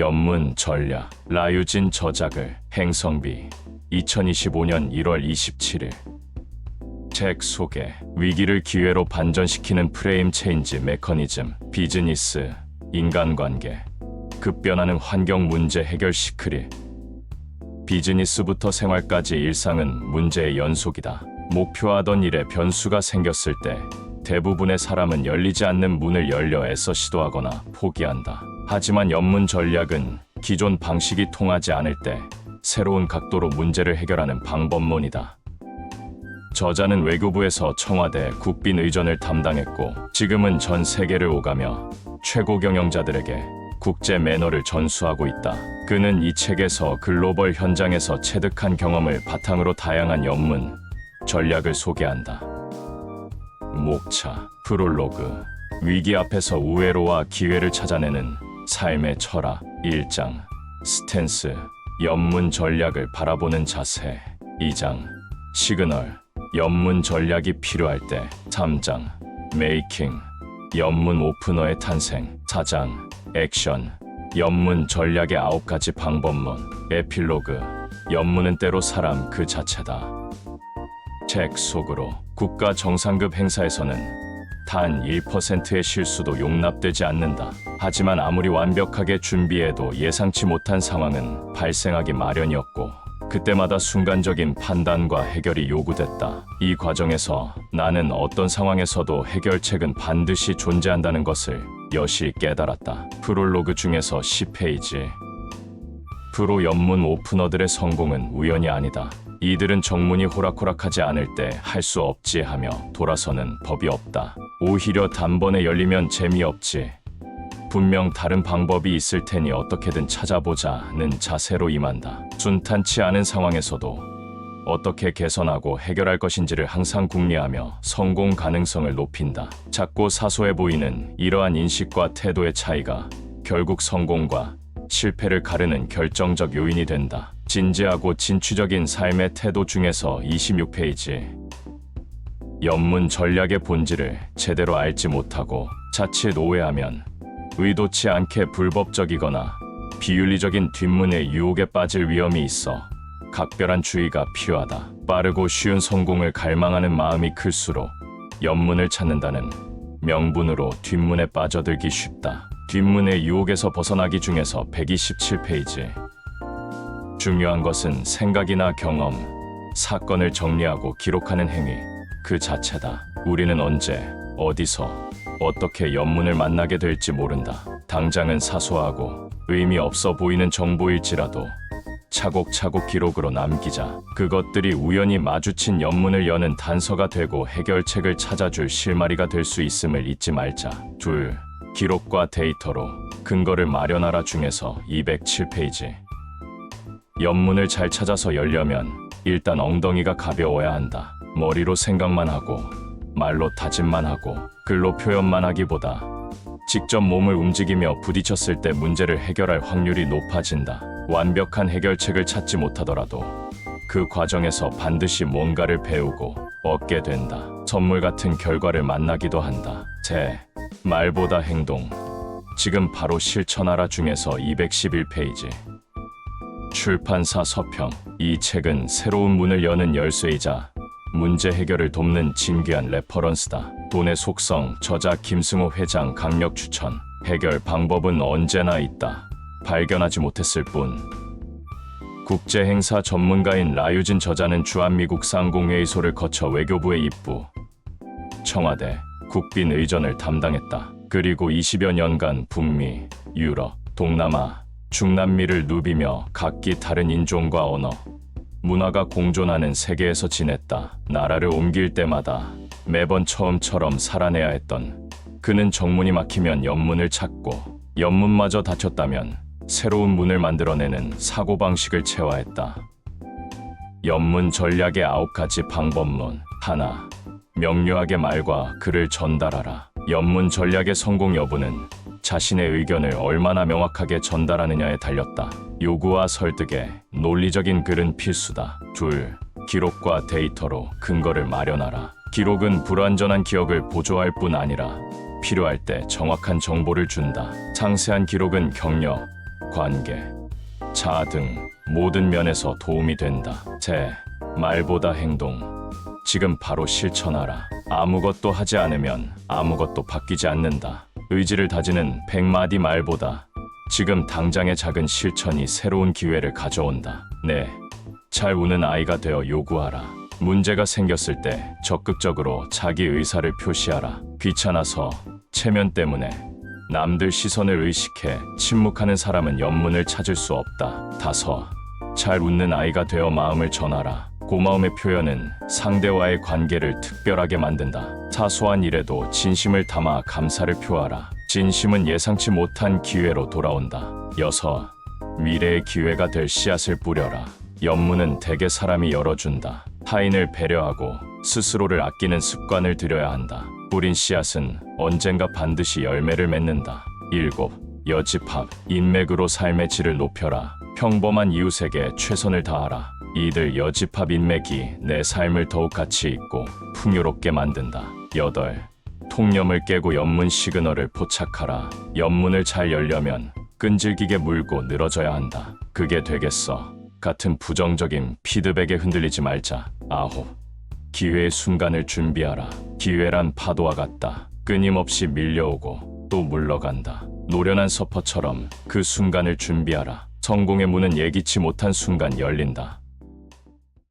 연문 전략 라유진 저작을 행성비 2025년 1월 27일 책 소개 위기를 기회로 반전시키는 프레임 체인지 메커니즘 비즈니스 인간관계 급변하는 환경 문제 해결 시크릿 비즈니스부터 생활까지 일상은 문제의 연속이다. 목표하던 일에 변수가 생겼을 때 대부분의 사람은 열리지 않는 문을 열려 애써 시도하거나 포기한다. 하지만 연문 전략은 기존 방식이 통하지 않을 때 새로운 각도로 문제를 해결하는 방법론이다. 저자는 외교부에서 청와대 국빈 의전을 담당했고 지금은 전 세계를 오가며 최고 경영자들에게 국제 매너를 전수하고 있다. 그는 이 책에서 글로벌 현장에서 체득한 경험을 바탕으로 다양한 연문 전략을 소개한다. 목차, 프롤로그, 위기 앞에서 우회로와 기회를 찾아내는 삶의 철학, 일장, 스탠스, 연문 전략을 바라보는 자세, 2장, 시그널, 연문 전략이 필요할 때, 3장, 메이킹, 연문 오프너의 탄생, 4장, 액션, 연문 전략의 아홉 가지 방법론, 에필로그, 연문은 때로 사람 그 자체다. 책 속으로 국가 정상급 행사에서는 단 1%의 실수도 용납되지 않는다. 하지만 아무리 완벽하게 준비해도 예상치 못한 상황은 발생하기 마련이었고 그때마다 순간적인 판단과 해결이 요구됐다. 이 과정에서 나는 어떤 상황에서도 해결책은 반드시 존재한다는 것을 여실 깨달았다. 프롤로그 중에서 10페이지. 프로 연문 오프너들의 성공은 우연이 아니다. 이들은 정문이 호락호락하지 않을 때 할 수 없지 하며 돌아서는 법이 없다. 오히려 단번에 열리면 재미없지. 분명 다른 방법이 있을 테니 어떻게든 찾아보자는 자세로 임한다. 순탄치 않은 상황에서도 어떻게 개선하고 해결할 것인지를 항상 궁리하며 성공 가능성을 높인다. 작고 사소해 보이는 이러한 인식과 태도의 차이가 결국 성공과 실패를 가르는 결정적 요인이 된다. 진지하고 진취적인 삶의 태도 중에서 26페이지. 연문 전략의 본질을 제대로 알지 못하고 자칫 오해하면 의도치 않게 불법적이거나 비윤리적인 뒷문의 유혹에 빠질 위험이 있어 각별한 주의가 필요하다. 빠르고 쉬운 성공을 갈망하는 마음이 클수록 연문을 찾는다는 명분으로 뒷문에 빠져들기 쉽다. 뒷문의 유혹에서 벗어나기 중에서 127페이지. 중요한 것은 생각이나 경험, 사건을 정리하고 기록하는 행위 그 자체다. 우리는 언제, 어디서, 어떻게 연문을 만나게 될지 모른다. 당장은 사소하고 의미 없어 보이는 정보일지라도 차곡차곡 기록으로 남기자. 그것들이 우연히 마주친 연문을 여는 단서가 되고 해결책을 찾아줄 실마리가 될 수 있음을 잊지 말자. 둘, 기록과 데이터로 근거를 마련하라 중에서 207페이지. 연문을 잘 찾아서 열려면 일단 엉덩이가 가벼워야 한다. 머리로 생각만 하고 말로 다짐만 하고 글로 표현만 하기보다 직접 몸을 움직이며 부딪혔을 때 문제를 해결할 확률이 높아진다. 완벽한 해결책을 찾지 못하더라도 그 과정에서 반드시 뭔가를 배우고 얻게 된다. 선물 같은 결과를 만나기도 한다. 제 말보다 행동. 지금 바로 실천하라 중에서 211페이지. 출판사 서평. 이 책은 새로운 문을 여는 열쇠이자 문제 해결을 돕는 진귀한 레퍼런스다. 돈의 속성, 저자 김승호 회장 강력 추천. 해결 방법은 언제나 있다. 발견하지 못했을 뿐. 국제 행사 전문가인 라유진 저자는 주한미국 상공회의소를 거쳐 외교부에 입부. 청와대, 국빈 의전을 담당했다. 그리고 20여 년간 북미, 유럽, 동남아, 중남미를 누비며 각기 다른 인종과 언어, 문화가 공존하는 세계에서 지냈다. 나라를 옮길 때마다 매번 처음처럼 살아내야 했던 그는 정문이 막히면 연문을 찾고 연문마저 닫혔다면 새로운 문을 만들어내는 사고방식을 채화했다. 연문 전략의 아홉 가지 방법론 하나 명료하게 말과 글을 전달하라. 연문 전략의 성공 여부는 자신의 의견을 얼마나 명확하게 전달하느냐에 달렸다. 요구와 설득에 논리적인 글은 필수다. 둘, 기록과 데이터로 근거를 마련하라. 기록은 불완전한 기억을 보조할 뿐 아니라 필요할 때 정확한 정보를 준다. 상세한 기록은 경력, 관계, 자등 모든 면에서 도움이 된다. 제 말보다 행동. 지금 바로 실천하라. 아무것도 하지 않으면 아무것도 바뀌지 않는다. 의지를 다지는 백마디 말보다 지금 당장의 작은 실천이 새로운 기회를 가져온다. 네. 잘 우는 아이가 되어 요구하라. 문제가 생겼을 때 적극적으로 자기 의사를 표시하라. 귀찮아서 체면 때문에 남들 시선을 의식해 침묵하는 사람은 연문을 찾을 수 없다. 다섯. 잘 웃는 아이가 되어 마음을 전하라. 고마움의 표현은 상대와의 관계를 특별하게 만든다. 사소한 일에도 진심을 담아 감사를 표하라. 진심은 예상치 못한 기회로 돌아온다. 여섯. 미래의 기회가 될 씨앗을 뿌려라. 연문은 대개 사람이 열어준다. 타인을 배려하고 스스로를 아끼는 습관을 들여야 한다. 뿌린 씨앗은 언젠가 반드시 열매를 맺는다. 일곱. 여집합, 인맥으로 삶의 질을 높여라. 평범한 이웃에게 최선을 다하라. 이들 여집합 인맥이 내 삶을 더욱 가치 있고 풍요롭게 만든다. 여덟. 통념을 깨고 연문 시그널을 포착하라. 연문을 잘 열려면 끈질기게 물고 늘어져야 한다. 그게 되겠어. 같은 부정적인 피드백에 흔들리지 말자. 아홉. 기회의 순간을 준비하라. 기회란 파도와 같다. 끊임없이 밀려오고 또 물러간다. 노련한 서퍼처럼 그 순간을 준비하라. 성공의 문은 예기치 못한 순간 열린다.